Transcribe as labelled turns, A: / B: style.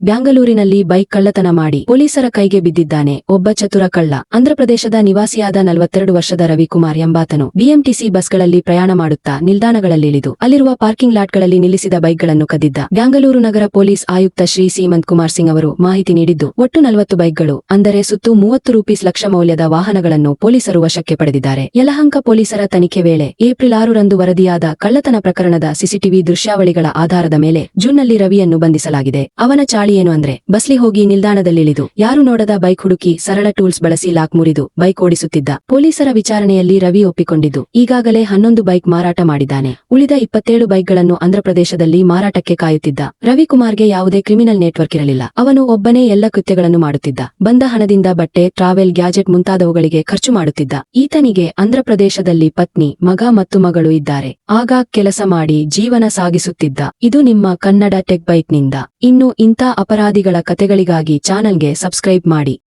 A: ಬ್ಯಾಂಗಲೂರಿನಲ್ಲಿ bike ಕಳ್ಳತನ ಮಾಡಿ ಪೊಲೀಸರ ಕೈಗೆ ಬಿದ್ದಿದ್ದಾನೆ. ಒಬ್ಬ ಚತುರ ಕಳ್ಳ. ಆಂಧ್ರಪ್ರದೇಶದ ನಿವಾಸಿಯಾದ ನಲವತ್ತೆರಡು ವರ್ಷದ ರವಿಕುಮಾರ್ ಎಂಬಾತನು ಬಿಎಂಟಿಸಿ ಬಸ್ಗಳಲ್ಲಿ ಪ್ರಯಾಣ ಮಾಡುತ್ತಾ ನಿಲ್ದಾಣಗಳಲ್ಲಿಳಿದು ಅಲ್ಲಿರುವ ಪಾರ್ಕಿಂಗ್ ಲಾಟ್ಗಳಲ್ಲಿ ನಿಲ್ಲಿಸಿದ ಬೈಕ್ಗಳನ್ನು ಕದ್ದಿದ್ದ. ಬ್ಯಾಂಗಲೂರು ನಗರ ಪೊಲೀಸ್ ಆಯುಕ್ತ ಶ್ರೀ ಸೀಮಂತ್ ಕುಮಾರ್ ಸಿಂಗ್ ಅವರು ಮಾಹಿತಿ ನೀಡಿದ್ದು, ಒಟ್ಟು ನಲವತ್ತು ಬೈಕ್ಗಳು, ಅಂದರೆ ಸುತ್ತು ಮೂವತ್ತು ರೂಪೀಸ್ ಲಕ್ಷ ಮೌಲ್ಯದ ವಾಹನಗಳನ್ನು ಪೊಲೀಸರು ವಶಕ್ಕೆ ಪಡೆದಿದ್ದಾರೆ. ಯಲಹಂಕ ಪೊಲೀಸರ ತನಿಖೆ ವೇಳೆ ಏಪ್ರಿಲ್ ಆರರಂದು ವರದಿಯಾದ ಕಳ್ಳತನ ಪ್ರಕರಣದ ಸಿಸಿಟಿವಿ ದೃಶ್ಯಾವಳಿಗಳ ಆಧಾರದ ಮೇಲೆ ಜೂನ್ನಲ್ಲಿ ರವಿಯನ್ನು ಬಂಧಿಸಲಾಗಿದೆ. ಅವನ ಚಾಳಿ ಏನು ಅಂದ್ರೆ? ಬಸ್ಲಿ ಹೋಗಿ ನಿಲ್ದಾಣದಲ್ಲಿಳಿದು, ಯಾರು ನೋಡದ ಬೈಕ್ ಹುಡುಕಿ ಸರಳ ಟೂಲ್ಸ್ ಬಳಸಿ ಲಾಕ್ ಮುರಿದು ಬೈಕ್ ಓಡಿಸುತ್ತಿದ್ದ. ಪೊಲೀಸರ ವಿಚಾರಣೆಯಲ್ಲಿ ರವಿ ಒಪ್ಪಿಕೊಂಡಿದ್ದು, ಈಗಾಗಲೇ ಹನ್ನೊಂದು ಬೈಕ್ ಮಾರಾಟ ಮಾಡಿದ್ದಾನೆ. ಉಳಿದ ಇಪ್ಪತ್ತೇಳು ಬೈಕ್ಗಳನ್ನು ಆಂಧ್ರಪ್ರದೇಶದಲ್ಲಿ ಮಾರಾಟಕ್ಕೆ ಕಾಯುತ್ತಿದ್ದ. ರವಿಕುಮಾರ್ಗೆ ಯಾವುದೇ ಕ್ರಿಮಿನಲ್ ನೆಟ್ವರ್ಕ್ ಇರಲಿಲ್ಲ. ಅವನು ಒಬ್ಬನೇ ಎಲ್ಲ ಕೃತ್ಯಗಳನ್ನು ಮಾಡುತ್ತಿದ್ದ. ಬಂದ ಹಣದಿಂದ ಬಟ್ಟೆ, ಟ್ರಾವೆಲ್, ಗ್ಯಾಜೆಟ್ ಮುಂತಾದವುಗಳಿಗೆ ಖರ್ಚು ಮಾಡುತ್ತಿದ್ದ. ಈತನಿಗೆ ಆಂಧ್ರಪ್ರದೇಶದಲ್ಲಿ ಪತ್ನಿ, ಮಗ ಮತ್ತು ಮಗಳು ಇದ್ದಾರೆ. ಆಗ ಕೆಲಸ ಮಾಡಿ ಜೀವನ ಸಾಗಿಸುತ್ತಿದ್ದ. ಇದು ನಿಮ್ಮ ಕನ್ನಡ ಟೆಕ್ ಬೈಕ್ನಿಂದ. ಇನ್ನು ಇಂಥ ಅಪರಾಧಿಗಳ ಕತೆಗಳಿಗಾಗಿ ಚಾನಲ್ಗೆ ಸಬ್ಸ್ಕ್ರೈಬ್ ಮಾಡಿ.